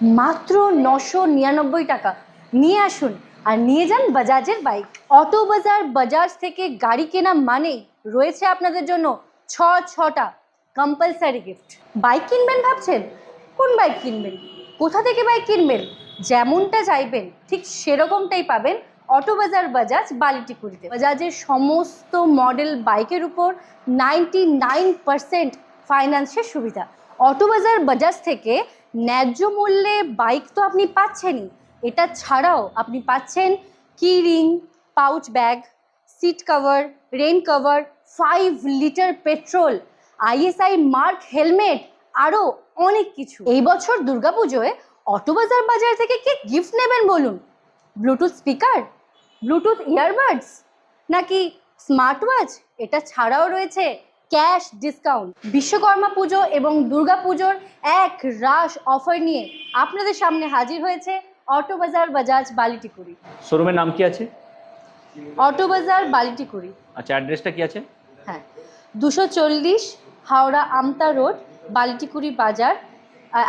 মাত্র নশো নিরানব্বই টাকা। নিয়ে আসুন আর নিয়ে যান বাজাজের বাইক। অটো বাজার, বাজাজ থেকে গাড়ি কেনা মানেই রয়েছে আপনাদের জন্য ছ, ছটা কম্পালসারি গিফট বাইক কিনবেন ভাবছেন? কোন বাইক কিনবেন? কোথা থেকে বাইক কিনবেন? যেমনটা চাইবেন, ঠিক সেরকমটাই পাবেন অটো বাজার, বাজাজ বালিটিকুড়িতে। বাজাজের সমস্ত মডেল বাইকের উপর নাইনটি নাইন পার্সেন্ট ফাইন্যান্সের সুবিধা। অটো বাজার, বাজাজ থেকে ন্যায্য মূল্যে বাইক তো আপনি পাচ্ছেনই। এটা ছাড়াও আপনি পাচ্ছেন key ring, pouch bag, seat cover rain cover, five litre petrol, ISI mark helmet, আরও অনেক কিছু। এই বছর দুর্গাপুজোয় অটোবাজার বাজার থেকে কি গিফট নেবেন বলুন? Bluetooth speaker? Bluetooth earbuds? নাকি স্মার্ট ওয়াচ এটা ছাড়াও রয়েছে ক্যাশ ডিসকাউন্ট। বিশ্বকর্মা পুজো এবং দুর্গা পুজোর এক রাশ অফার নিয়ে আপনাদের সামনে হাজির হয়েছে অটো বাজার বাজাজ বালিটিকুড়ি। শোরুমের নাম কি আছে? অটো বাজার বালিটিকুড়ি। আচ্ছা অ্যাড্রেসটা কি আছে? হ্যাঁ। দুশো চল্লিশ হাওড়া আমতা রোড বালিটিকুড়ি বাজার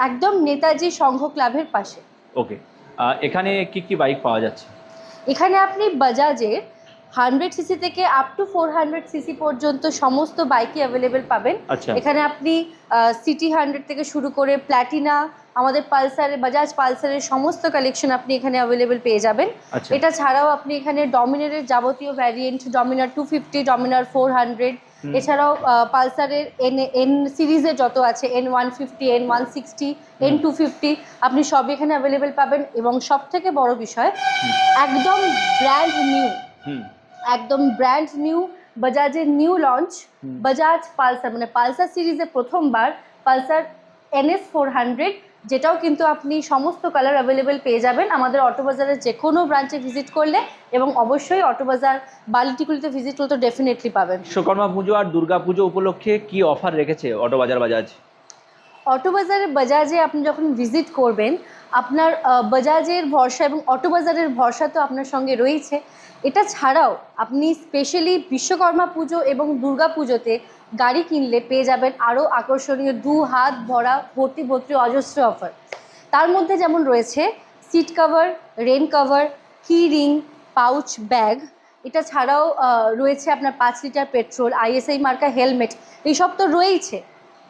একদম নেতাজি সংঘ ক্লাবের পাশে। ওকে। এখানে কি কি বাইক পাওয়া যাচ্ছে? এখানে আপনি বাজাজের হান্ড্রেড সিসি থেকে up to four hundred CC পর্যন্ত সমস্ত বাইকই অ্যাভেলেবেল পাবেন। আচ্ছা। এখানে আপনি সিটি হান্ড্রেড থেকে শুরু করে প্ল্যাটিনা আমাদের পালসার বাজাজ পালসারের সমস্ত কালেকশন আপনি এখানে অ্যাভেলেবেল পেয়ে যাবেন। আচ্ছা। এটা ছাড়াও আপনি এখানে ডমিনারের যাবতীয় variant Dominar two fifty Dominar four hundred এছাড়াও পালসারের এন এন সিরিজে যত আছে N one fifty N one sixty N two fifty আপনি সব এখানে অ্যাভেলেবেল পাবেন। এবং সব থেকে বড় বিষয় একদম ব্র্যান্ড নিউ একদম ব্র্যান্ড নিউ বাজাজের নিউ লঞ্চ বাজাজ পালসার মানে পালসার সিরিজে প্রথমবার পালসার এনএস ফোর হান্ড্রেড যেটাও কিন্তু আপনি সমস্ত কালার অ্যাভেলেবেল পেয়ে যাবেন আমাদের অটো বাজারের যে কোনো ব্রাঞ্চে ভিজিট করলে এবং অবশ্যই অটো বাজার বালিটিকুলিতে ভিজিট করলে তো ডেফিনেটলি পাবেন। সুকর্মা পুজো আর দুর্গা পুজো উপলক্ষে কি অফার রেখেছে অটো বাজার বাজাজ? অটো বাজারে বাজাজে আপনি যখন ভিজিট করবেন, আপনার বাজাজের ভরসা এবং অটো বাজারের ভরসা তো আপনার সঙ্গে রয়েছে। এটা ছাড়াও আপনি স্পেশালি বিশ্বকর্মা পুজো এবং দুর্গা পুজোতে গাড়ি কিনলে পেয়ে যাবেন আরও আকর্ষণীয় দু হাত ভরা ভর্তি ভর্তি অজস্র অফার তার মধ্যে যেমন রয়েছে seat cover rain cover key ring pouch bag এটা ছাড়াও রয়েছে আপনার পাঁচ লিটার পেট্রোল আইএসআই মার্কা হেলমেট এইসব তো রয়েইছে।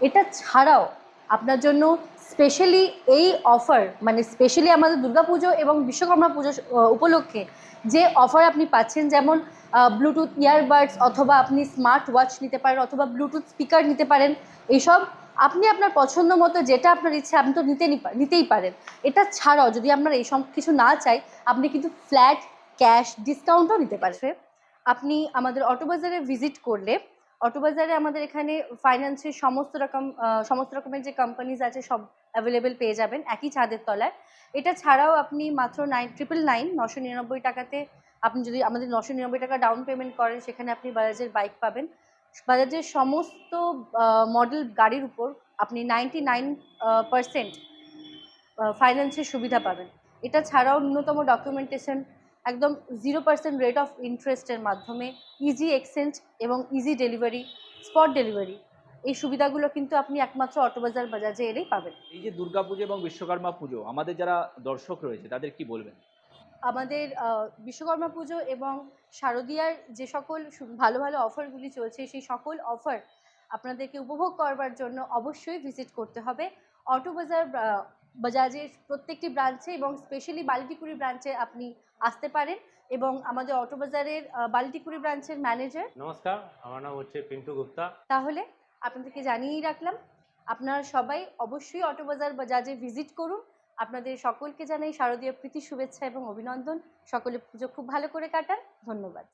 এটা ছাড়াও আপনার জন্য স্পেশালি এই অফার মানে স্পেশালি আমাদের দুর্গাপুজো এবং বিশ্বকর্মা পুজো উপলক্ষে যে অফার আপনি পাচ্ছেন যেমন ব্লুটুথ ইয়ারবাডস অথবা আপনি স্মার্ট ওয়াচ নিতে পারেন অথবা ব্লুটুথ স্পিকার নিতে পারেন এইসব আপনি আপনার পছন্দ মতো যেটা আপনার ইচ্ছে আপনি তো নিতে নিতেই পারেন। এটা ছাড়াও যদি আপনার এই সব কিছু না চাই আপনি কিন্তু ফ্ল্যাট ক্যাশ ডিসকাউন্টও নিতে পারেন। আপনি আমাদের অটোবাজারে ভিজিট করলে অটো বাজারে আমাদের এখানে ফাইন্যান্সের সমস্ত রকম সমস্ত রকমের যে কোম্পানিজ আছে সব অ্যাভেলেবেল পেয়ে যাবেন একই ছাদের তলায়। এটা ছাড়াও আপনি মাত্র নাইন ট্রিপল নাইন নশো নিরানব্বই টাকাতে আপনি যদি আমাদের নশো নিরানব্বই টাকা ডাউন পেমেন্ট করেন, সেখানে আপনি বাজাজের বাইক পাবেন। বাজাজের সমস্ত মডেল গাড়ির উপর আপনি নাইনটি নাইন পারসেন্ট ফাইন্যান্সের সুবিধা পাবেন। এটা ছাড়াও ন্যূনতম ডকুমেন্টেশন একদম জিরো পার্সেন্ট রেট অফ ইন্টারেস্টের মাধ্যমে ইজি এক্সচেঞ্জ এবং ইজি ডেলিভারি স্পট ডেলিভারি এই সুবিধাগুলো কিন্তু আপনি একমাত্র অটোবাজার বাজাজে এলেই পাবেন। এই যে দুর্গা পুজো এবং বিশ্বকর্মা পুজো আমাদের যারা দর্শক রয়েছে তাদের কি বলবেন? আমাদের বিশ্বকর্মা পুজো এবং শারদীয়ার যে সকল ভালো ভালো অফারগুলি চলছে সেই সকল অফার আপনাদেরকে উপভোগ করবার জন্য অবশ্যই ভিজিট করতে হবে। অটো বাজার আহ, বাজাজের প্রত্যেকটি ব্রাঞ্চে এবং স্পেশালি বালিটিকুড়ি ব্রাঞ্চে আপনি আসতে পারেন এবং আমাদের অটো বাজারের বালিটিকুড়ি ব্রাঞ্চের ম্যানেজার নমস্কার আমার নাম হচ্ছে পিন্টু গুপ্তা। তাহলে আপনাদেরকে জানিয়েই রাখলাম আপনারা সবাই অবশ্যই অটোবাজার বাজাজে ভিজিট করুন। আপনাদের সকলকে জানাই শারদীয় প্রীতি শুভেচ্ছা এবং অভিনন্দন। সকলে পুজো খুব ভালো করে কাটান। ধন্যবাদ।